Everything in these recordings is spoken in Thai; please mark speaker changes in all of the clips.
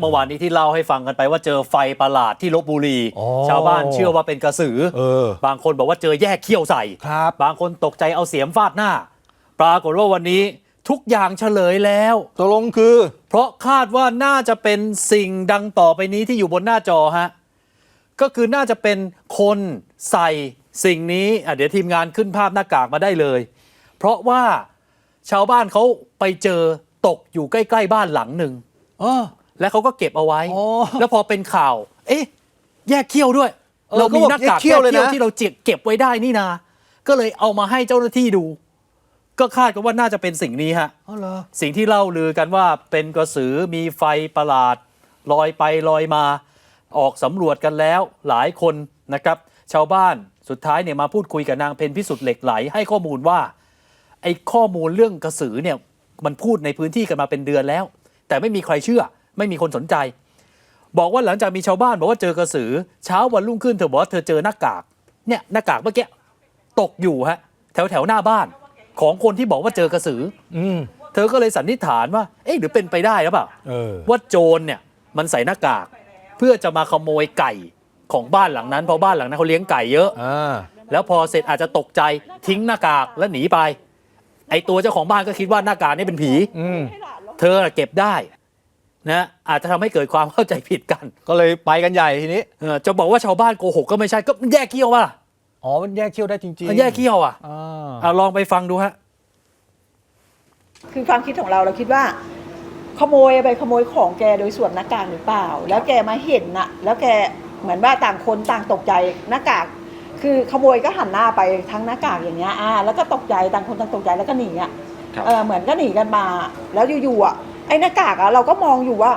Speaker 1: เมื่อวานนี้ที่เล่าให้ฟังกันไปว่าเจอไฟประหลาดที่ลบบุรี
Speaker 2: อ๋อ
Speaker 1: ชาวบ้านเชื่อว่าเป็นกระสือ
Speaker 2: เออ
Speaker 1: บางคนบอกว่าเจอแยกเขี้ยวใส่
Speaker 2: ครับ
Speaker 1: บางคนตกใจเอาเสียมฟาดหน้า ปรากฏว่าวันนี้ทุกอย่างเฉลยแล้ว
Speaker 2: ตกลงคือ
Speaker 1: เพราะคาดว่าน่าจะเป็นสิ่งดังต่อไปนี้ที่อยู่บนหน้าจอฮะ ก็คือน่าจะเป็นคนใส่สิ่งนี้อะเดี๋ยวทีมงานขึ้นภาพหน้ากากมาได้เลย เพราะว่าชาวบ้านเขาไปเจอตกอยู่ใกล้ ๆ บ้านหลังหนึ่ง
Speaker 2: เออ
Speaker 1: และเขาก็เก็บเอาไว้
Speaker 2: อ๋อ
Speaker 1: แล้วพอเป็นข่าว เอ๊ะ แยกเขี้ยวด้วย
Speaker 2: เออ
Speaker 1: เรามีหน้ากาก
Speaker 2: เขาบอกแยกเขี้ยวเลยนะ
Speaker 1: ที่เราเจ็บเก็บไว้ได้นี่นา ก็เลยเอามาให้เจ้าหน้าที่ดู ก็คาดกันว่าน่าจะเป็นสิ่งนี้ฮะ
Speaker 2: อ๋อเหรอ
Speaker 1: สิ่งที่เล่าลือกันว่าเป็นกระสือมีไฟประหลาด ลอยไปลอยมา ออกสำรวจกันแล้วหลายคนนะครับ ชาวบ้านสุดท้ายเนี่ยมาพูดคุยกับนางเพนพิสุทธิ์เหล็กไหล ให้ข้อมูลว่า ไอ้ข้อมูลเรื่องกระสือเนี่ยมันพูดในพื้นที่กันมาเป็นเดือนแล้ว แต่ไม่มีใครเชื่อ ไม่มีคนสนใจ บอกว่าหลังจากมีชาวบ้านบอกว่าเจอกระสือ เช้าวันรุ่งขึ้นเธอบอกว่าเธอเจอหน้ากากเนี่ยหน้ากากเมื่อกี้ตกอยู่ฮะแถวแถวๆหน้าบ้าน ของคนที่บอกว่าเจอกระสือ
Speaker 2: อืม
Speaker 1: เธอก็เลยสันนิษฐานว่า เอ๊ะหรือเป็นไปได้หรือเปล่า
Speaker 2: เออ
Speaker 1: ว่าโจรเนี่ยมันใส่หน้ากาก เพื่อจะมาขโมยไก่ของบ้านหลังนั้นเพราะบ้านหลังนั้นเขาเลี้ยงไก่เยอะ
Speaker 2: อ่า
Speaker 1: แล้วพอเสร็จอาจจะตกใจทิ้งหน้ากากแล้วหนีไป ไอตัวเจ้าของบ้านก็คิดว่าหน้ากากนี่เป็นผี
Speaker 2: อืม
Speaker 1: เธอน่ะเก็บได้ นะอาจจะทำให้เกิดความเข้าใจผิดกัน
Speaker 2: ก็เลยไปกันใหญ่ทีนี้
Speaker 1: เออจะบอกว่าชาวบ้านโกหกก็ไม่ใช่ก็แยกเขี้ยวป่ะ
Speaker 2: อ๋อมันแยกเขี้ยวได้จริง
Speaker 1: มันแยกเขี้ยวอะ
Speaker 2: อ่า
Speaker 1: เอาลองไปฟังดูฮะ
Speaker 3: คือความคิดของเราเราคิดว่า ขโมยไปขโมยของแกโดยสวมหน้ากากหรือเปล่า แล้วแกมาเห็นน่ะ แล้วแกเหมือนว่าต่างคนต่างตกใจหน้ากากคือขโมยก็หันหน้าไปทั้งหน้ากากอย่างเงี้ยอ่าแล้วก็ตกใจต่างคนต่างตกใจแล้วก็หนีอะ
Speaker 1: ครับ
Speaker 3: เออเหมือนก็หนีกันมา แล้วอยู่ๆอะ ไอ้หน้ากากอะเราก็มองอยู่ว่า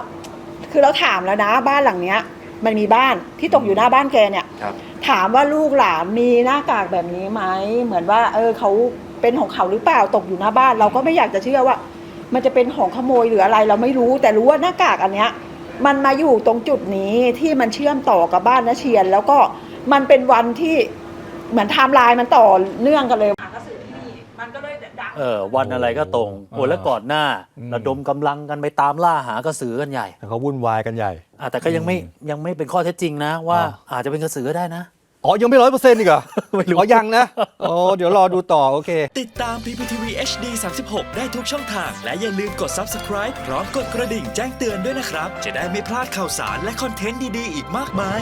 Speaker 3: คือเราถามแล้วนะบ้านหลังเนี้ย มันมีบ้านที่ตกอยู่หน้าบ้านแกเนี่ย
Speaker 1: ครับ
Speaker 3: ถามว่าลูกหลานมีหน้ากากแบบนี้ไหมเหมือนว่า เออเขาเป็นของเขาหรือเปล่าตกอยู่หน้าบ้าน เราก็ไม่อยากจะเชื่อว่า มันจะเป็นของขโมยหรืออะไรเราไม่รู้ แต่รู้ว่าหน้ากากอันเนี้ย มันมาอยู่ตรงจุดนี้ที่มันเชื่อมต่อกับบ้านนเชียน แล้วก็มันเป็นวันที่เหมือนไทม์ไลน์มันต่อเนื่องกันเลยกระสือที่นี่มันก็ เลยดัง
Speaker 1: เออวันอะไรก็ตรงโอ้แล้วก่อนหน้า
Speaker 2: อืม
Speaker 1: ระดมกำลังกันไปตามล่าหากระสือกันใหญ่
Speaker 2: แต่เขาวุ่นวายกันใหญ่
Speaker 1: อะแต่ก็ยังไม่ยังไม่เป็นข้อเท็จจริงนะ ว่า
Speaker 2: อ๋อ
Speaker 1: อาจจะเป็นกระสือก็ได้นะ
Speaker 2: อ๋อ ยังไม่ร้อยเปอร์เซ็นต์อีกเหรอ
Speaker 1: ไม่รู้
Speaker 2: อ๋อยังนะอ๋อเดี๋ยวรอดูต่อ โอเค
Speaker 4: ติดตาม PPTV HD 36 ได้ทุกช่องทาง และอย่าลืมกด Subscribe พร้อมกดกระดิ่งแจ้งเตือนด้วยนะครับ จะได้ไม่พลาดข่าวสารและคอนเทนต์ดี ๆ อีกมากมาย